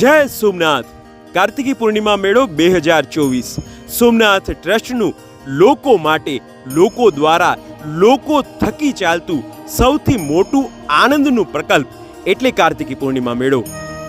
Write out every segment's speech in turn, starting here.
જય સોમનાથ. કાર્તિકી પૂર્ણિમા મેળો બે હજાર ચોવીસ. સોમનાથ ટ્રસ્ટનું લોકો માટે, લોકો દ્વારા, લોકો થકી ચાલતું સૌથી મોટું આનંદનું પ્રકલ્પ એટલે કાર્તિકી પૂર્ણિમા મેળો.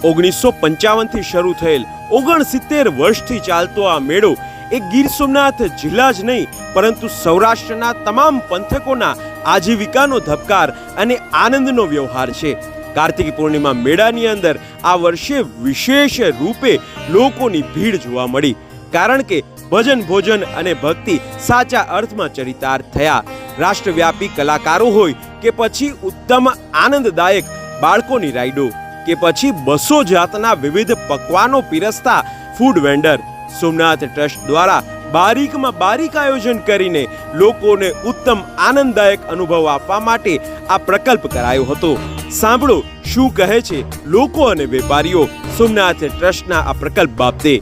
ઓગણીસો પંચાવનથી શરૂ થયેલ ઓગણસિત્તેર વર્ષથી ચાલતો આ મેળો એ ગીર સોમનાથ જિલ્લા જ નહીં, પરંતુ સૌરાષ્ટ્રના તમામ પંથકોના આજીવિકાનો ધબકાર અને આનંદનો વ્યવહાર છે. કાર્તિકી પૂર્ણિમા મેળાની અંદર આ વર્ષે વિશેષ રૂપે લોકોની ભીડ જોવા મળી. કારણ કે ભજન, ભોજન અને ભક્તિ સાચા અર્થમાં ચરિતાર્થ થયા. રાષ્ટ્રવ્યાપી કલાકારો હોય કે પછી ઉત્તમ આનંદદાયક બાળકોની રાઈડો, કે પછી બસો જાતના વિવિધ પકવાનો પીરસતા ફૂડ વેન્ડર સોમનાથ ટ્રસ્ટ દ્વારા બારીકમાં બારીક આયોજન કરીને લોકોને ઉત્તમ આનંદદાયક અનુભવ આપવા માટે આ પ્રકલ્પ કરાયો હતો. સાંભળો, શું કહે છે લોકો અને વેપારીઓ સોમનાથ ટ્રસ્ટના આ પ્રકલ્પ બાબતે?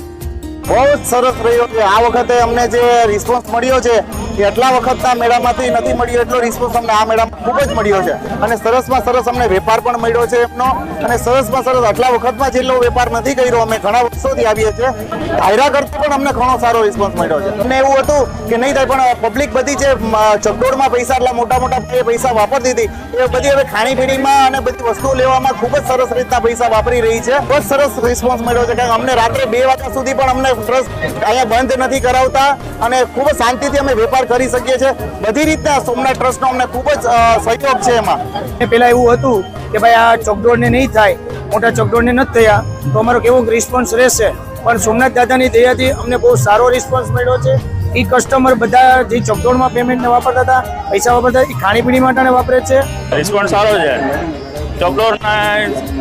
બહુ સરસ રહ્યો છે. આ વખતે અમને જે રિસ્પોન્સ મળ્યો છે એટલા આ મેળામાંથી નથી મળ્યો એટલો રિસ્પોન્સ અમને આ મેળામાં ખૂબ જ મળ્યો છે. અને સરસમાં સરસ અમને વેપાર પણ મળ્યો છે એમનો. અને સરસમાં સરસ આટલા વખતમાં જેટલો વેપાર નથી કર્યો, અમે ઘણા વર્ષોથી આવીએ છીએ. આયરા કરતા પણ અમને ઘણો સારો રિસ્પોન્સ મળ્યો છે. અમને એવું હતું કે નહીં થાય, પણ પબ્લિક બધી જે ચકડોળમાં પૈસા એટલા મોટા મોટા પૈસા વાપરતી હતી, એ બધી હવે ખાણીપીણીમાં અને બધી વસ્તુઓ લેવામાં ખૂબ જ સરસ રીતના પૈસા વાપરી રહી છે. બહુ સરસ રિસ્પોન્સ મળ્યો છે, કારણ કે અમને રાત્રે બે વાગ્યા સુધી પણ અમને ટ્રસ્ટ અહીંયા બંધ નથી કરાવતા. અને ખૂબ શાંતિથી અમે વેપાર કરી શકીએ છીએ. બધી રીતના સોમનાથ ટ્રસ્ટનો અમને ખૂબ જ સહયોગ છે એમાં. ને પેલા એવું હતું કે ભાઈ આ ચોકડોળને નહીં થાય મોટા ચોકડોળને નથી થયા તો અમારો કેવો રિસ્પોન્સ રહેશે? પણ સોમનાથ દાદાની દયાથી અમને બહુ સારો રિસ્પોન્સ મળ્યો છે. એ કસ્ટમર બધા જે ચોકડોળમાં પેમેન્ટને વાપરતા હતા પૈસા વાપરતા એ ખાણીપીણી માટે વાપરે છે. રિસ્પોન્સ સારો છે. ચોકડોળના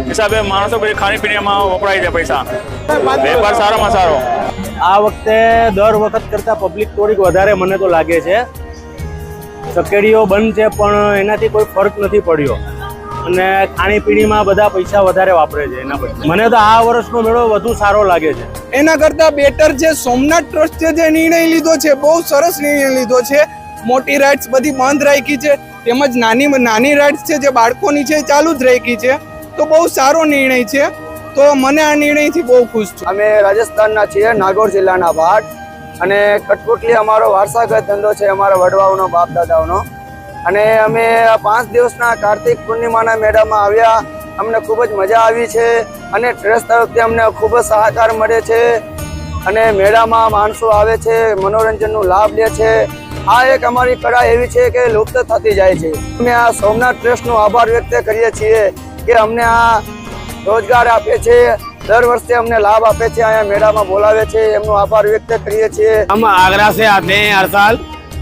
હિસાબે માણસો પછી ખાણીપીણીમાં વપરાય છે પૈસા. વેપાર સારામાં સારો. આ વખતે દર વખત કરતાં પબ્લિક થોડીક વધારે મને તો લાગે છે. ચકેડીઓ બંધ છે, પણ એનાથી કોઈ ફરક નથી પડ્યો. અને ખાણીપીણીમાં બધા પૈસા વધારે વાપરે છે એના પછી મને તો આ વર્ષનો મેળો વધુ સારો લાગે છે. એના કરતા બેટર છે સોમનાથ ટ્રસ્ટે જે નિર્ણય લીધો છે, બહુ સરસ નિર્ણય લીધો છે. મોટી રાઇડ્સ બધી બંધ રાખી છે, તેમજ નાની નાની રાઇડ્સ છે જે બાળકોની છે ચાલુ જ રાખી છે. તો બહુ સારો નિર્ણય છે. તો મને આ નિર્ણયથી બહુ ખુશ છું. અમે રાજસ્થાનના છીએ, નાગોર જિલ્લાના ભાટ. અને કઠપુટલી અમારો વારસાગત ધંધો છે, અમારા વડવાઓનો બાપ દાદાઓનો અને અમે આ પાંચ દિવસના કાર્તિક પૂર્ણિમાના મેળામાં આવ્યા. અમને ખૂબ જ મજા આવી છે અને ટ્રસ્ટ તરફથી અમને ખૂબ જ સહકાર મળે છે. અને મેળામાં માણસો આવે છે, મનોરંજનનો લાભ લે છે. આ એક અમારી કળા એવી છે કે લુપ્ત થતી જાય છે. અમે આ સોમનાથ ટ્રસ્ટનો આભાર વ્યક્ત કરીએ છીએ કે અમને આ રોજગાર આપે છે દર વર્ષે અમને લાભ આપે છે અહીંયા મેળામાં બોલાવે છે એમનો આભાર વ્યક્ત કરીએ છીએ हम आगरा से आते हैं हर साल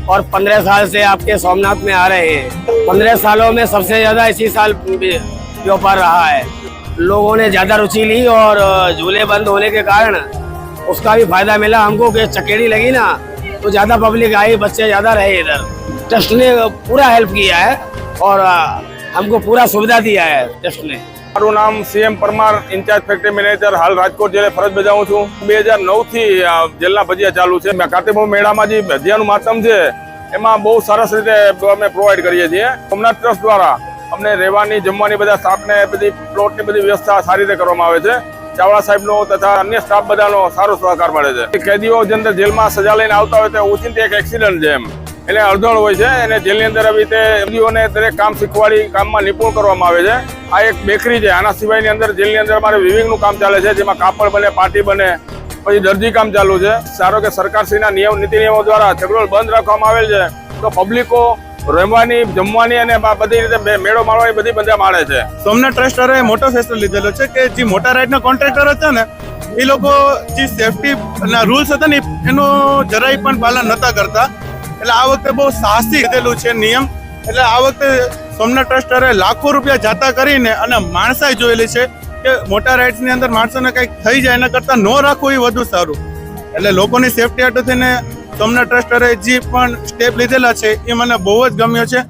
और पंद्रह साल से आपके सोमनाथ में आ रहे हैं पंद्रह सालों में सबसे ज्यादा इसी साल व्यापार रहा है लोगों ने ज्यादा रुचि ली और झूले बंद होने के कारण उसका भी फायदा मिला हमको कि चकेड़ी लगी ना तो ज्यादा पब्लिक आई बच्चे ज्यादा रहे इधर ट्रस्ट ने पूरा हेल्प किया है और अ, हमको पूरा सुविधा दिया है ट्रस्ट ने મારું નામ CM Parmar, in-charge factory manager, હાલ રાજકોટ જિલ્લે ફરજ બજાવું છું. બે હજાર નવથી આ જેલના ભજીયા ચાલુ છે. કાર્તિક મેળામાં જે ભજીયાનું માતમ છે, એમાં બહુ સરસ રીતે અમે પ્રોવાઈડ કરીએ છીએ. સોમનાથ ટ્રસ્ટ દ્વારા અમને રહેવાની, જમવાની બધા સ્ટાફને બધી પ્લોટની બધી વ્યવસ્થા સારી રીતે કરવામાં આવે છે. ચાવડા સાહેબનો તથા અન્ય સ્ટાફ બધાનો સારો સહકાર મળે છે. કેદીઓ જે અંદર જેલમાં સજા લઈને આવતા હોય તો ઓચિંતી એક એક્સિડન્ટ છે એમ. એટલે અડધણ હોય છે અને જેલની અંદર આવી રીતે કેદીઓને દરેક કામ શીખવાડી, કામમાં નિપુણ કરવામાં આવે છે. આ એક બેકરી છે. આના સિવાયની અંદર જેલની અંદર અમારે વિવિંગનું કામ ચાલે છે, જેમાં કાપડ બને, પાટી બને, પછી દરજી કામ ચાલુ છે. સારો કે સરકારશ્રીના નિયમ નીતિ નિયમો દ્વારા ચકડોળ બંધ રાખવામાં આવેલ છે, તો પબ્લિકો રહેવાની, જમવાની અને બધી રીતે મેળો માળવાની બધી બધા માણે છે. સોમનાથ ટ્રસ્ટરે મોટો ફેસલો લીધેલો છે કે જે મોટા રાઇડના કોન્ટ્રાક્ટર હતા ને, એ લોકો જે સેફટી ના રૂલ્સ હતા ને, એનું જરાય પણ પાલન નતા કરતા. એટલે આ વખતે બહુ સાહસી લીધેલું છે નિયમ. એટલે આ વખતે સોમનાથ ટ્રસ્ટરે લાખો રૂપિયા જાતા કરીને અને માણસાઈ જોયેલી છે કે મોટા રાઇડ્સની અંદર માણસોને કંઈક થઈ જાય એના કરતાં ન રાખવું એ વધુ સારું. એટલે લોકોની સેફટી હાટુ થઈને સોમનાથ ટ્રસ્ટરે જે પણ સ્ટેપ લીધેલા છે એ મને બહુ જ ગમ્યો છે.